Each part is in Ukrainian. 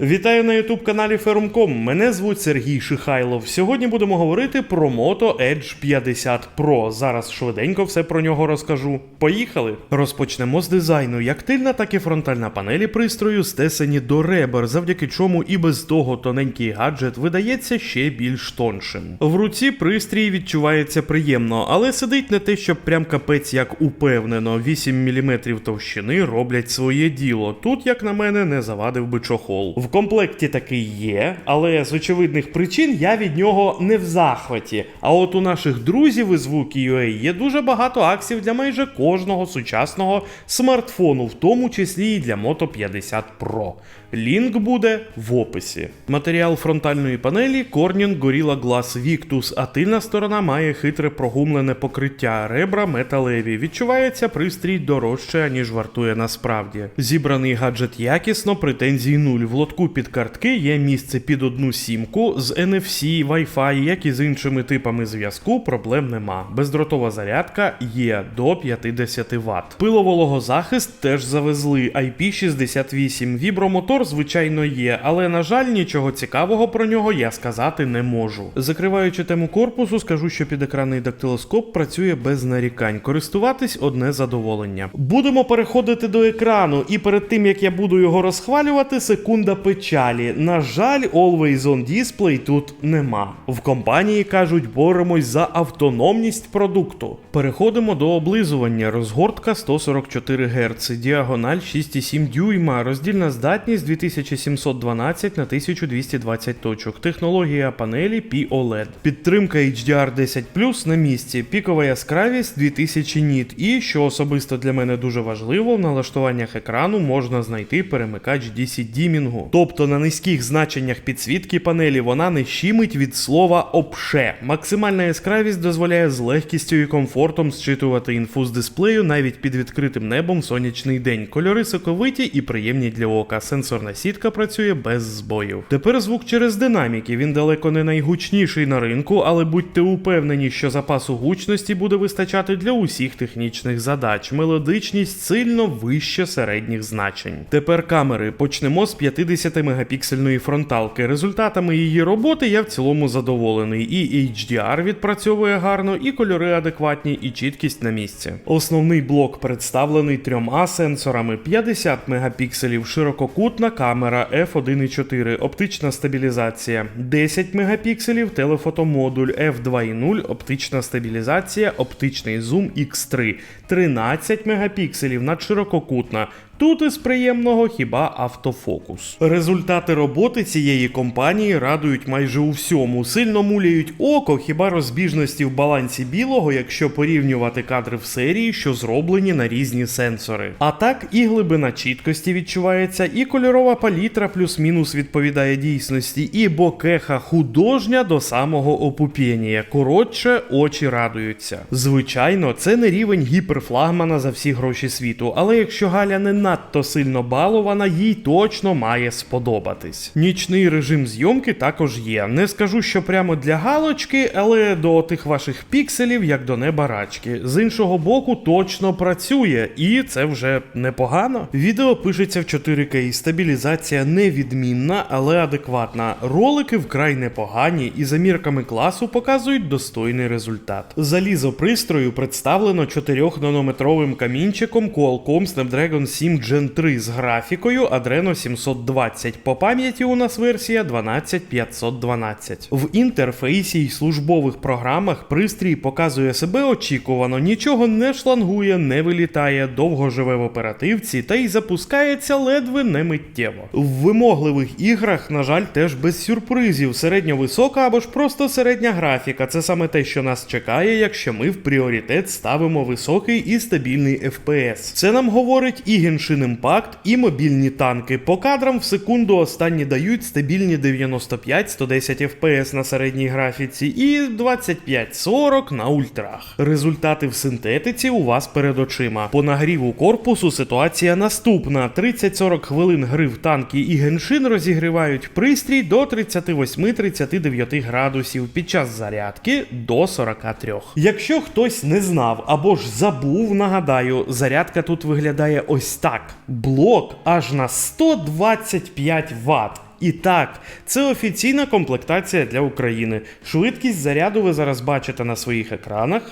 Вітаю на youtube каналі Fermcom. Мене звуть Сергій Шихайлов. Сьогодні будемо говорити про Moto Edge 50 Pro. Зараз швиденько все про нього розкажу. Поїхали! Розпочнемо з дизайну. Як тильна, так і фронтальна панелі пристрою стесані до ребер, завдяки чому і без того тоненький гаджет видається ще більш тоншим. В руці пристрій відчувається приємно, але сидить не те, щоб прям капець як упевнено. 8 мм товщини роблять своє діло. Тут, як на мене, не завадив би чохол. В комплекті такий є, але з очевидних причин я від нього не в захваті. А от у наших друзів із Wookie.ua є дуже багато аксів для майже кожного сучасного смартфону, в тому числі і для Moto 50 Pro. Лінк буде в описі. Матеріал фронтальної панелі Corning Gorilla Glass Victus, а тильна сторона має хитре прогумлене покриття, ребра металеві. Відчувається пристрій дорожче, ніж вартує насправді. Зібраний гаджет якісно, претензій нуль. В лотку під картки є місце під одну сімку з NFC, Wi-Fi, як і з іншими типами зв'язку, проблем нема. Бездротова зарядка є до 50 Вт. Пиловологозахист теж завезли. IP68. Вібромотор, звичайно, є, але на жаль, нічого цікавого про нього я сказати не можу. Закриваючи тему корпусу, скажу, що підекранний дактилоскоп працює без нарікань. Користуватись одне задоволення. Будемо переходити до екрану, і перед тим як я буду його розхвалювати, секунда печалі. На жаль, Always On Display тут нема. В компанії кажуть, боремось за автономність продукту. Переходимо до облизування. Розгортка 144 Гц, діагональ 6,7 дюйма, роздільна здатність 2712 на 1220 точок. Технологія панелі P-OLED. Підтримка HDR10 на місці, пікова яскравість 2000 ніт. І, що особисто для мене дуже важливо, в налаштуваннях екрану можна знайти перемикач DC дімінгу. Тобто на низьких значеннях підсвітки панелі вона не щимить від слова обше. Максимальна яскравість дозволяє з легкістю і комфортом зчитувати інфу з дисплею навіть під відкритим небом в сонячний день. Кольори соковиті і приємні для ока. Сенсорна сітка працює без збоїв. Тепер звук через динаміки. Він далеко не найгучніший на ринку, але будьте упевнені, що запасу гучності буде вистачати для усіх технічних задач. Мелодичність сильно вище середніх значень. Тепер камери. Почнемо з 50-мегапіксельної фронталки. Результатами її роботи я в цілому задоволений. І HDR відпрацьовує гарно, і кольори адекватні, і чіткість на місці. Основний блок представлений трьома сенсорами: 50 мегапікселів, ширококутна камера F1.4, оптична стабілізація, 10 мегапікселів, телефотомодуль F2.0, оптична стабілізація, оптичний зум X3, 13 мегапікселів надширококутна. Тут із приємного хіба автофокус. Результати роботи цієї компанії радують майже у всьому. Сильно муляють око, хіба розбіжності в балансі білого, якщо порівнювати кадри в серії, що зроблені на різні сенсори. А так і глибина чіткості відчувається, і кольорова палітра плюс-мінус відповідає дійсності, і бокеха художня до самого опупєнія. Коротше, очі радуються. Звичайно, це не рівень гіперфлагмана за всі гроші світу, але якщо Галя не надто сильно балована, їй точно має сподобатись. Нічний режим зйомки також є. Не скажу, що прямо для галочки, але до тих ваших пікселів, як до неба рачки. З іншого боку, точно працює, і це вже непогано. Відео пишеться в 4К, стабілізація невідмінна, але адекватна. Ролики вкрай непогані і за мірками класу показують достойний результат. Залізо пристрою представлено 4-нанометровим камінчиком Qualcomm Snapdragon 7 Gen 3 з графікою Adreno 720. По пам'яті у нас версія 12512. В інтерфейсі й службових програмах пристрій показує себе очікувано, нічого не шлангує, не вилітає, довго живе в оперативці та й запускається ледве не миттєво. В вимогливих іграх, на жаль, теж без сюрпризів. Середньовисока або ж просто середня графіка. Це саме те, що нас чекає, якщо ми в пріоритет ставимо високий і стабільний FPS. Це нам говорить і Genshin Impact, і мобільні танки. По кадрам в секунду останні дають стабільні 95-110 FPS на середній графіці і 25-40 на ультрах. Результати в синтетиці у вас перед очима. По нагріву корпусу ситуація наступна: 30-40 хвилин гри в танки і геншин розігрівають пристрій до 38-39 градусів під час зарядки до 43. Якщо хтось не знав або ж забув, нагадаю, зарядка тут виглядає ось так: блок аж на 125 Вт. І так, це офіційна комплектація для України. Швидкість заряду ви зараз бачите на своїх екранах.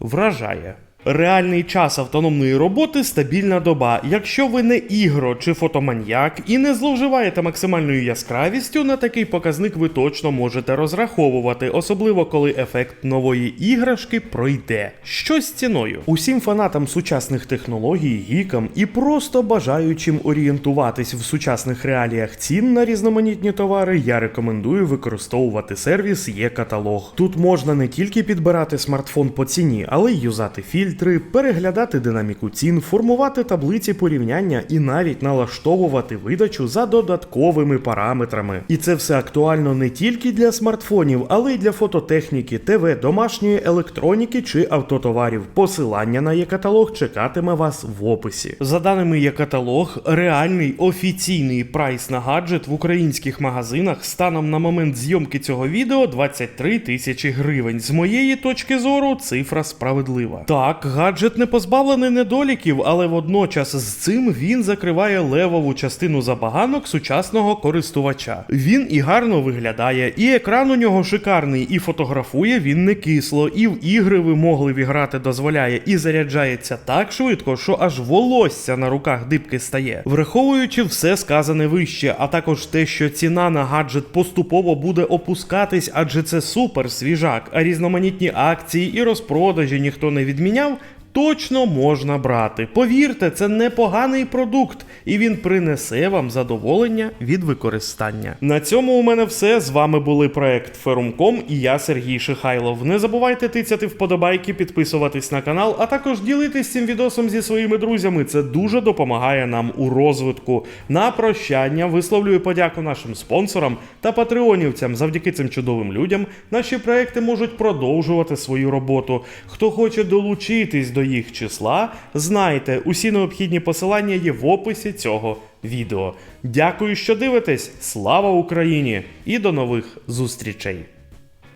Вражає. Реальний час автономної роботи стабільна доба. Якщо ви не ігро чи фотоманьяк і не зловживаєте максимальною яскравістю, на такий показник ви точно можете розраховувати, особливо коли ефект нової іграшки пройде. Що з ціною? Усім фанатам сучасних технологій, гікам і просто бажаючим орієнтуватись в сучасних реаліях цін на різноманітні товари, я рекомендую використовувати сервіс Є-каталог. Тут можна не тільки підбирати смартфон по ціні, але й юзати фільтри, переглядати динаміку цін, формувати таблиці порівняння і навіть налаштовувати видачу за додатковими параметрами. І це все актуально не тільки для смартфонів, але й для фототехніки, ТВ, домашньої електроніки чи автотоварів. Посилання на є-каталог чекатиме вас в описі. За даними є-каталог, реальний офіційний прайс на гаджет в українських магазинах станом на момент зйомки цього відео 23 тисячі гривень. З моєї точки зору, цифра справедлива. Так, гаджет не позбавлений недоліків, але водночас з цим він закриває левову частину забаганок сучасного користувача. Він і гарно виглядає, і екран у нього шикарний, і фотографує він не кисло, і в ігри вимогливі грати дозволяє, і заряджається так швидко, що аж волосся на руках дибки стає. Враховуючи все сказане вище, а також те, що ціна на гаджет поступово буде опускатись, адже це супер свіжак, а різноманітні акції і розпродажі ніхто не відміняв. Точно можна брати. Повірте, це непоганий продукт, і він принесе вам задоволення від використання. На цьому у мене все. З вами були проект Ферумком і я Сергій Шихайлов. Не забувайте тицяти вподобайки, підписуватись на канал, а також ділитись цим відосом зі своїми друзями. Це дуже допомагає нам у розвитку. На прощання висловлюю подяку нашим спонсорам та патреонівцям. Завдяки цим чудовим людям наші проекти можуть продовжувати свою роботу. Хто хоче долучитись до їх числа, знайте, усі необхідні посилання є в описі цього відео. Дякую, що дивитесь. Слава Україні! І до нових зустрічей!